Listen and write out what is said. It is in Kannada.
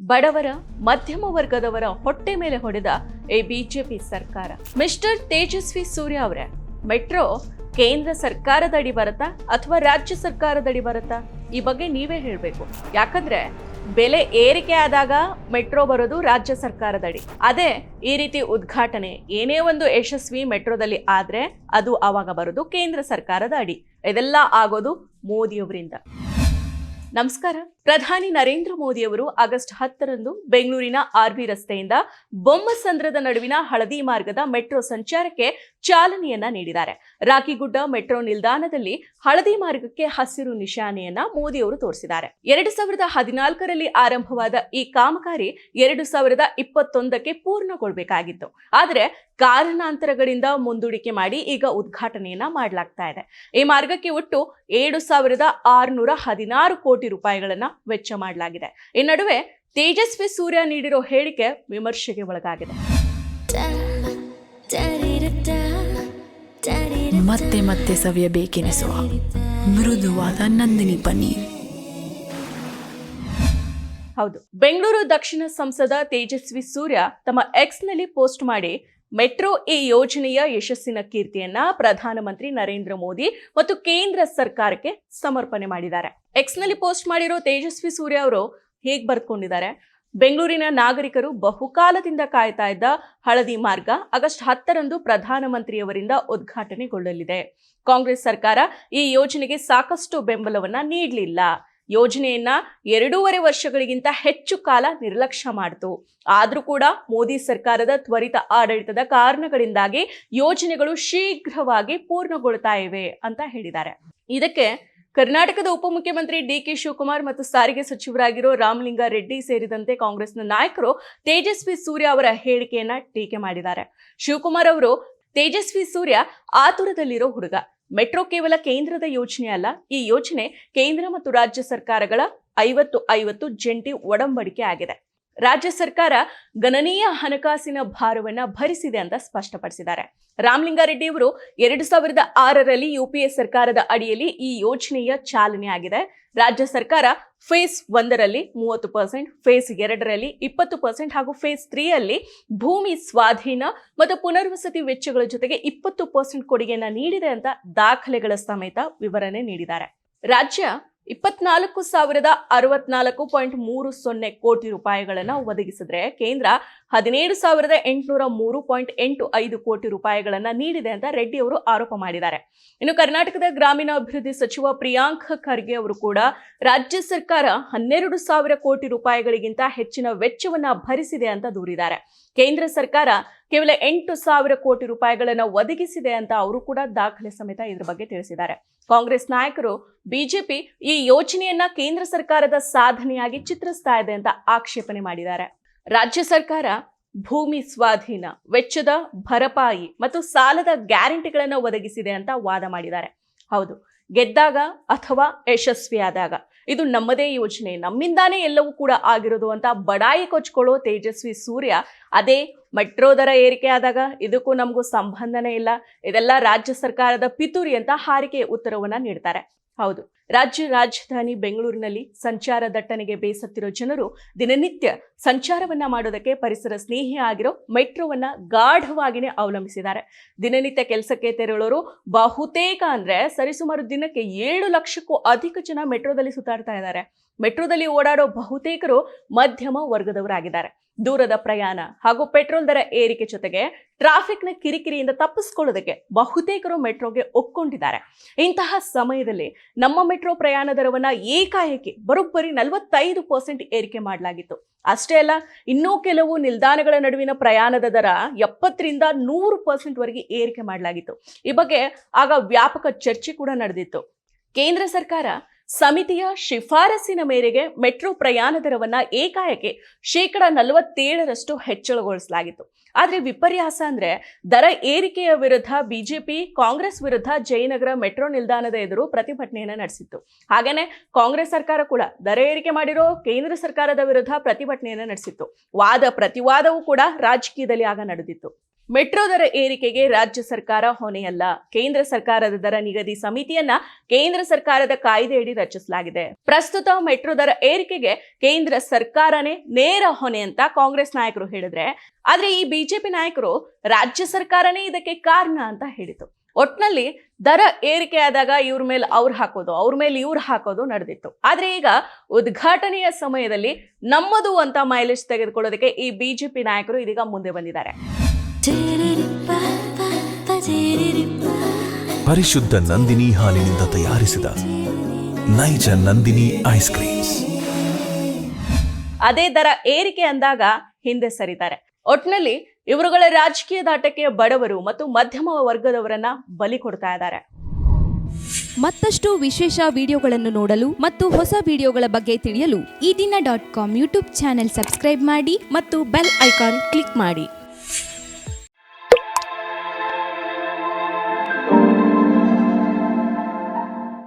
ಬಡವರ, ಮಧ್ಯಮ ವರ್ಗದವರ ಹೊಟ್ಟೆ ಮೇಲೆ ಹೊಡೆದ ಈ ಬಿಜೆಪಿ ಸರ್ಕಾರ. ಮಿಸ್ಟರ್ ತೇಜಸ್ವಿ ಸೂರ್ಯ ಅವರೇ, ಮೆಟ್ರೋ ಕೇಂದ್ರ ಸರ್ಕಾರದಡಿ ಬರುತ್ತಾ ಅಥವಾ ರಾಜ್ಯ ಸರ್ಕಾರದಡಿ ಬರುತ್ತಾ? ಈ ಬಗ್ಗೆ ನೀವೇ ಹೇಳಬೇಕು. ಯಾಕಂದ್ರೆ ಬೆಲೆ ಏರಿಕೆ ಆದಾಗ ಮೆಟ್ರೋ ಬರೋದು ರಾಜ್ಯ ಸರ್ಕಾರದಡಿ ಅದೇ ಈ ರೀತಿ ಉದ್ಘಾಟನೆ ಏನೇ ಒಂದು ಯಶಸ್ವಿ ಮೆಟ್ರೋದಲ್ಲಿ ಆದ್ರೆ ಅದು ಆವಾಗ ಬರೋದು ಕೇಂದ್ರ ಸರ್ಕಾರದ ಅಡಿ. ಇದೆಲ್ಲ ಆಗೋದು ಮೋದಿಯವರಿಂದ. ನಮಸ್ಕಾರ. ಪ್ರಧಾನಿ ನರೇಂದ್ರ ಮೋದಿ ಅವರು ಆಗಸ್ಟ್ ಹತ್ತರಂದು ಬೆಂಗಳೂರಿನ ಆರ್ಬಿ ರಸ್ತೆಯಿಂದ ಬೊಮ್ಮಸಂದ್ರದ ನಡುವಿನ ಹಳದಿ ಮಾರ್ಗದ ಮೆಟ್ರೋ ಸಂಚಾರಕ್ಕೆ ಚಾಲನೆಯನ್ನ ನೀಡಿದ್ದಾರೆ. ರಾಕಿಗುಡ್ಡ ಮೆಟ್ರೋ ನಿಲ್ದಾಣದಲ್ಲಿ ಹಳದಿ ಮಾರ್ಗಕ್ಕೆ ಹಸಿರು ನಿಶಾನೆಯನ್ನ ಮೋದಿ ಅವರು ತೋರಿಸಿದ್ದಾರೆ. ಎರಡು ಸಾವಿರದ ಹದಿನಾಲ್ಕರಲ್ಲಿ ಆರಂಭವಾದ ಈ ಕಾಮಗಾರಿ ಎರಡು ಸಾವಿರದ ಇಪ್ಪತ್ತೊಂದಕ್ಕೆ ಪೂರ್ಣಗೊಳ್ಬೇಕಾಗಿತ್ತು. ಆದರೆ ಕಾರಣಾಂತರಗಳಿಂದ ಮುಂದೂಡಿಕೆ ಮಾಡಿ ಈಗ ಉದ್ಘಾಟನೆಯನ್ನ ಮಾಡಲಾಗ್ತಾ ಇದೆ. ಈ ಮಾರ್ಗಕ್ಕೆ ಒಟ್ಟು ಏಳು ಸಾವಿರದ ಆರುನೂರ ಹದಿನಾರು ಕೋಟಿ ರೂಪಾಯಿಗಳನ್ನ ವೆಚ್ಚ ಮಾಡಲಾಗಿದೆ. ಈ ನಡುವೆ ತೇಜಸ್ವಿ ಸೂರ್ಯ ನೀಡಿರೋ ಹೇಳಿಕೆ ವಿಮರ್ಶೆಗೆ ಒಳಗಾಗಿದೆ. ಮತ್ತೆ ಮತ್ತೆ ಸವಿಯಬೇಕೆನಿಸುವ ಮೃದುವಾದ ನಂದಿನಿ ಪನ್ನೀರ್. ಹೌದು. ಬೆಂಗಳೂರು ದಕ್ಷಿಣ ಸಂಸದ ತೇಜಸ್ವಿ ಸೂರ್ಯ ತಮ್ಮ ಎಕ್ಸ್ನಲ್ಲಿ ಪೋಸ್ಟ್ ಮಾಡಿ ಮೆಟ್ರೋ ಈ ಯೋಜನೆಯ ಯಶಸ್ಸಿನ ಕೀರ್ತಿಯನ್ನ ಪ್ರಧಾನಮಂತ್ರಿ ನರೇಂದ್ರ ಮೋದಿ ಮತ್ತು ಕೇಂದ್ರ ಸರ್ಕಾರಕ್ಕೆ ಸಮರ್ಪಣೆ ಮಾಡಿದ್ದಾರೆ. ಎಕ್ಸ್ನಲ್ಲಿ ಪೋಸ್ಟ್ ಮಾಡಿರೋ ತೇಜಸ್ವಿ ಸೂರ್ಯ ಅವರು ಹೇಗೆ ಬರ್ಕೊಂಡಿದ್ದಾರೆ ಬೆಂಗಳೂರಿನ ನಾಗರಿಕರು ಬಹುಕಾಲದಿಂದ ಕಾಯ್ತಾ ಇದ್ದ ಹಳದಿ ಮಾರ್ಗ ಆಗಸ್ಟ್ ಹತ್ತರಂದು ಪ್ರಧಾನಮಂತ್ರಿಯವರಿಂದ ಉದ್ಘಾಟನೆಗೊಳ್ಳಲಿದೆ. ಕಾಂಗ್ರೆಸ್ ಸರ್ಕಾರ ಈ ಯೋಜನೆಗೆ ಸಾಕಷ್ಟು ಬೆಂಬಲವನ್ನ ನೀಡಲಿಲ್ಲ. ಯೋಜನೆಯನ್ನ ಎರಡೂವರೆ ವರ್ಷಗಳಿಗಿಂತ ಹೆಚ್ಚು ಕಾಲ ನಿರ್ಲಕ್ಷ್ಯ ಮಾಡಿತು. ಆದರೂ ಕೂಡ ಮೋದಿ ಸರ್ಕಾರದ ತ್ವರಿತ ಆಡಳಿತದ ಕಾರಣಗಳಿಂದಾಗಿ ಯೋಜನೆಗಳು ಶೀಘ್ರವಾಗಿ ಪೂರ್ಣಗೊಳ್ತಾ ಇವೆ ಅಂತ ಹೇಳಿದ್ದಾರೆ. ಇದಕ್ಕೆ ಕರ್ನಾಟಕದ ಉಪಮುಖ್ಯಮಂತ್ರಿ ಡಿ ಕೆ ಶಿವಕುಮಾರ್ ಮತ್ತು ಸಾರಿಗೆ ಸಚಿವರಾಗಿರೋ ರಾಮಲಿಂಗಾರೆಡ್ಡಿ ಸೇರಿದಂತೆ ಕಾಂಗ್ರೆಸ್ನ ನಾಯಕರು ತೇಜಸ್ವಿ ಸೂರ್ಯ ಅವರ ಹೇಳಿಕೆಯನ್ನ ಟೀಕೆ ಮಾಡಿದ್ದಾರೆ. ಶಿವಕುಮಾರ್ ಅವರು ತೇಜಸ್ವಿ ಸೂರ್ಯ ಆತುರದಲ್ಲಿರೋ ಹುಡುಗ. ಮೆಟ್ರೋ ಕೇವಲ ಕೇಂದ್ರದ ಯೋಜನೆ ಅಲ್ಲ, ಈ ಯೋಜನೆ ಕೇಂದ್ರ ಮತ್ತು ರಾಜ್ಯ ಸರ್ಕಾರಗಳ ಐವತ್ತು ಐವತ್ತು ಜಂಟಿ ಒಡಂಬಡಿಕೆ ಆಗಿದೆ. ರಾಜ್ಯ ಸರ್ಕಾರ ಗಣನೀಯ ಹಣಕಾಸಿನ ಭಾರವನ್ನ ಭರಿಸಿದೆ ಅಂತ ಸ್ಪಷ್ಟಪಡಿಸಿದ್ದಾರೆ. ರಾಮಲಿಂಗಾರೆಡ್ಡಿ ಅವರು ಎರಡು ಸಾವಿರದ ಆರರಲ್ಲಿ ಯುಪಿಎ ಸರ್ಕಾರದ ಅಡಿಯಲ್ಲಿ ಈ ಯೋಜನೆಯ ಚಾಲನೆ ಆಗಿದೆ. ರಾಜ್ಯ ಸರ್ಕಾರ ಫೇಸ್ ಒಂದರಲ್ಲಿ ಮೂವತ್ತು ಪರ್ಸೆಂಟ್, ಫೇಸ್ ಎರಡರಲ್ಲಿ ಇಪ್ಪತ್ತು ಪರ್ಸೆಂಟ್ ಹಾಗೂ ಫೇಸ್ ತ್ರೀಯಲ್ಲಿ ಭೂಮಿ ಸ್ವಾಧೀನ ಮತ್ತು ಪುನರ್ವಸತಿ ವೆಚ್ಚಗಳ ಜೊತೆಗೆ ಇಪ್ಪತ್ತು ಪರ್ಸೆಂಟ್ ಕೊಡುಗೆಯನ್ನು ನೀಡಿದೆ ಅಂತ ದಾಖಲೆಗಳ ಸಮೇತ ವಿವರಣೆ ನೀಡಿದ್ದಾರೆ. ರಾಜ್ಯ ಇಪ್ಪತ್ನಾಲ್ಕು ಸಾವಿರದ ಅರವತ್ನಾಲ್ಕು ಪಾಯಿಂಟ್ ಮೂರು ಸೊನ್ನೆ ಕೋಟಿ ರೂಪಾಯಿಗಳನ್ನು ಒದಗಿಸಿದ್ರೆ ಕೇಂದ್ರ ಹದಿನೇಳು ಸಾವಿರದ ಎಂಟುನೂರ ಮೂರು ಪಾಯಿಂಟ್ ಎಂಟು ಐದು ಕೋಟಿ ರೂಪಾಯಿಗಳನ್ನು ನೀಡಿದೆ ಅಂತ ರೆಡ್ಡಿ ಅವರು ಆರೋಪ ಮಾಡಿದ್ದಾರೆ. ಇನ್ನು ಕರ್ನಾಟಕದ ಗ್ರಾಮೀಣಾಭಿವೃದ್ಧಿ ಸಚಿವ ಪ್ರಿಯಾಂಕ್ ಖರ್ಗೆ ಅವರು ಕೂಡ ರಾಜ್ಯ ಸರ್ಕಾರ ಹನ್ನೆರಡು ಸಾವಿರ ಕೋಟಿ ರೂಪಾಯಿಗಳಿಗಿಂತ ಹೆಚ್ಚಿನ ವೆಚ್ಚವನ್ನ ಭರಿಸಿದೆ ಅಂತ ದೂರಿದ್ದಾರೆ. ಕೇಂದ್ರ ಸರ್ಕಾರ ಕೇವಲ ಎಂಟು ಸಾವಿರ ಕೋಟಿ ರೂಪಾಯಿಗಳನ್ನು ಒದಗಿಸಿದೆ ಅಂತ ಅವರು ಕೂಡ ದಾಖಲೆ ಸಮೇತ ಇದ್ರ ಬಗ್ಗೆ ತಿಳಿಸಿದ್ದಾರೆ. ಕಾಂಗ್ರೆಸ್ ನಾಯಕರು, ಬಿಜೆಪಿ ಈ ಯೋಜನೆಯನ್ನ ಕೇಂದ್ರ ಸರ್ಕಾರದ ಸಾಧನೆಯಾಗಿ ಚಿತ್ರಿಸ್ತಾ ಇದೆ ಅಂತ ಆಕ್ಷೇಪಣೆ ಮಾಡಿದ್ದಾರೆ. ರಾಜ್ಯ ಸರ್ಕಾರ ಭೂಮಿ ಸ್ವಾಧೀನ, ವೆಚ್ಚದ ಭರಪಾಯಿ ಮತ್ತು ಸಾಲದ ಗ್ಯಾರಂಟಿಗಳನ್ನು ಒದಗಿಸಿದೆ ಅಂತ ವಾದ ಮಾಡಿದ್ದಾರೆ. ಹೌದು, ಗೆದ್ದಾಗ ಅಥವಾ ಯಶಸ್ವಿಯಾದಾಗ ಇದು ನಮ್ಮದೇ ಯೋಜನೆ ನಮ್ಮಿಂದಾನೇ ಎಲ್ಲವೂ ಕೂಡ ಆಗಿರೋದು ಅಂತ ಬಡಾಯಿ ಕೊಚ್ಕೊಳ್ಳೋ ತೇಜಸ್ವಿ ಸೂರ್ಯ ಅದೇ ಮೆಟ್ರೋ ದರ ಏರಿಕೆ ಆದಾಗ ಇದಕ್ಕೂ ನಮಗೂ ಸಂಬಂಧನೇ ಇಲ್ಲ. ಇದೆಲ್ಲ ರಾಜ್ಯ ಸರ್ಕಾರದ ಪಿತೂರಿ ಅಂತ ಹಾರಿಕೆ ಉತ್ತರವನ್ನ ನೀಡ್ತಾರೆ. ಹೌದು. ರಾಜ್ಯ ರಾಜಧಾನಿ ಬೆಂಗಳೂರಿನಲ್ಲಿ ಸಂಚಾರ ದಟ್ಟಣೆಗೆ ಬೇಸತ್ತಿರೋ ಜನರು ದಿನನಿತ್ಯ ಸಂಚಾರವನ್ನ ಮಾಡೋದಕ್ಕೆ ಪರಿಸರ ಸ್ನೇಹಿ ಆಗಿರೋ ಮೆಟ್ರೋವನ್ನ ಗಾಢವಾಗಿನೇ ಅವಲಂಬಿಸಿದ್ದಾರೆ. ದಿನನಿತ್ಯ ಕೆಲಸಕ್ಕೆ ತೆರಳೋರು ಬಹುತೇಕ ಅಂದ್ರೆ ಸರಿಸುಮಾರು ದಿನಕ್ಕೆ ಏಳು ಲಕ್ಷಕ್ಕೂ ಅಧಿಕ ಜನ ಮೆಟ್ರೋದಲ್ಲಿ ಸುತ್ತಾಡ್ತಾ ಇದ್ದಾರೆ. ಮೆಟ್ರೋದಲ್ಲಿ ಓಡಾಡೋ ಬಹುತೇಕರು ಮಧ್ಯಮ ವರ್ಗದವರಾಗಿದ್ದಾರೆ. ದೂರದ ಪ್ರಯಾಣ ಹಾಗೂ ಪೆಟ್ರೋಲ್ ದರ ಏರಿಕೆ ಜೊತೆಗೆ ಟ್ರಾಫಿಕ್ನ ಕಿರಿಕಿರಿಯಿಂದ ತಪ್ಪಿಸ್ಕೊಳ್ಳೋದಕ್ಕೆ ಬಹುತೇಕರು ಮೆಟ್ರೋಗೆ ಒಕ್ಕೊಂಡಿದ್ದಾರೆ ಇಂತಹ ಸಮಯದಲ್ಲಿ ನಮ್ಮ ಮೆಟ್ರೋ ಪ್ರಯಾಣ ದರವನ್ನ ಏಕಾಏಕಿ, ಬರೋಬ್ಬರಿ ನಲವತ್ತೈದು ಪರ್ಸೆಂಟ್ ಏರಿಕೆ ಮಾಡಲಾಗಿತ್ತು. ಅಷ್ಟೇ ಅಲ್ಲ, ಇನ್ನೂ ಕೆಲವು ನಿಲ್ದಾಣಗಳ ನಡುವಿನ ಪ್ರಯಾಣದ ದರ ಎಪ್ಪತ್ತರಿಂದ ನೂರು ಪರ್ಸೆಂಟ್ ವರೆಗೆ ಏರಿಕೆ ಮಾಡಲಾಗಿತ್ತು. ಈ ಬಗ್ಗೆ ಆಗ ವ್ಯಾಪಕ ಚರ್ಚೆ ಕೂಡ ನಡೆದಿತ್ತು. ಕೇಂದ್ರ ಸರ್ಕಾರ ಸಮಿತಿಯ ಶಿಫಾರಸಿನ ಮೇರೆಗೆ ಮೆಟ್ರೋ ಪ್ರಯಾಣ ದರವನ್ನ ಏಕಾಏಕಿ ಶೇಕಡ ನಲವತ್ತೇಳರಷ್ಟು ಹೆಚ್ಚಳಗೊಳಿಸಲಾಗಿತ್ತು. ಆದರೆ ವಿಪರ್ಯಾಸ ಅಂದ್ರೆ ದರ ಏರಿಕೆಯ ವಿರುದ್ಧ ಬಿಜೆಪಿ, ಕಾಂಗ್ರೆಸ್ ವಿರುದ್ಧ ಜಯನಗರ ಮೆಟ್ರೋ ನಿಲ್ದಾಣದ ಎದುರು ಪ್ರತಿಭಟನೆಯನ್ನ ನಡೆಸಿತ್ತು. ಹಾಗೇನೆ ಕಾಂಗ್ರೆಸ್ ಸರ್ಕಾರ ಕೂಡ ದರ ಏರಿಕೆ ಮಾಡಿರೋ ಕೇಂದ್ರ ಸರ್ಕಾರದ ವಿರುದ್ಧ ಪ್ರತಿಭಟನೆಯನ್ನ ನಡೆಸಿತ್ತು. ವಾದ ಪ್ರತಿವಾದವೂ ಕೂಡ ರಾಜಕೀಯದಲ್ಲಿ ಆಗ ನಡೆದಿತ್ತು. ಮೆಟ್ರೋ ದರ ಏರಿಕೆಗೆ ರಾಜ್ಯ ಸರ್ಕಾರ ಹೊಣೆಯಲ್ಲ. ಕೇಂದ್ರ ಸರ್ಕಾರದ ದರ ನಿಗದಿ ಸಮಿತಿಯನ್ನ ಕೇಂದ್ರ ಸರ್ಕಾರದ ಕಾಯ್ದೆಯಡಿ ರಚಿಸಲಾಗಿದೆ. ಪ್ರಸ್ತುತ ಮೆಟ್ರೋ ದರ ಏರಿಕೆಗೆ ಕೇಂದ್ರ ಸರ್ಕಾರನೇ ನೇರ ಹೊಣೆ ಅಂತ ಕಾಂಗ್ರೆಸ್ ನಾಯಕರು ಹೇಳಿದ್ರೆ ಆದ್ರೆ ಈ ಬಿಜೆಪಿ ನಾಯಕರು ರಾಜ್ಯ ಸರ್ಕಾರನೇ ಇದಕ್ಕೆ ಕಾರಣ ಅಂತ ಹೇಳಿತು ಒಟ್ನಲ್ಲಿ ದರ ಏರಿಕೆ ಆದಾಗ ಇವ್ರ ಮೇಲೆ ಅವ್ರು ಹಾಕೋದು ಅವ್ರ ಮೇಲೆ ಇವ್ರು ಹಾಕೋದು ನಡೆದಿತ್ತು. ಆದ್ರೆ ಈಗ ಉದ್ಘಾಟನೆಯ ಸಮಯದಲ್ಲಿ ನಮ್ಮದು ಅಂತ ಮೈಲೇಜ್ ತೆಗೆದುಕೊಳ್ಳೋದಕ್ಕೆ ಈ ಬಿಜೆಪಿ ನಾಯಕರು ಇದೀಗ ಮುಂದೆ ಬಂದಿದ್ದಾರೆ. ಪರಿಶುದ್ಧ ನಂದಿನಿ ಹಾಲಿನಿಂದ ತಯಾರಿಸಿದ ನೈಜ ನಂದಿನಿ ಐಸ್ ಕ್ರೀಮ್ಸ್ ಅದೇ ದರ ಏರಿಕೆ ಅಂದಾಗ ಹಿಂದೆ ಸರಿತಾರೆ. ಒಟ್ನಲ್ಲಿ ಇವರುಗಳ ರಾಜಕೀಯ ದಾಟಕ್ಕೆ ಬಡವರು ಮತ್ತು ಮಧ್ಯಮ ವರ್ಗದವರನ್ನ ಬಲಿ ಕೊಡ್ತಾ ಇದ್ದಾರೆ. ಮತ್ತಷ್ಟು ವಿಶೇಷ ವಿಡಿಯೋಗಳನ್ನು ನೋಡಲು ಮತ್ತು ಹೊಸ ವಿಡಿಯೋಗಳ ಬಗ್ಗೆ ತಿಳಿಯಲು Ee Dina dot com YouTube channel subscribe ಮಾಡಿ ಮತ್ತು ಬೆಲ್ ಐಕಾನ್ ಕ್ಲಿಕ್ ಮಾಡಿ.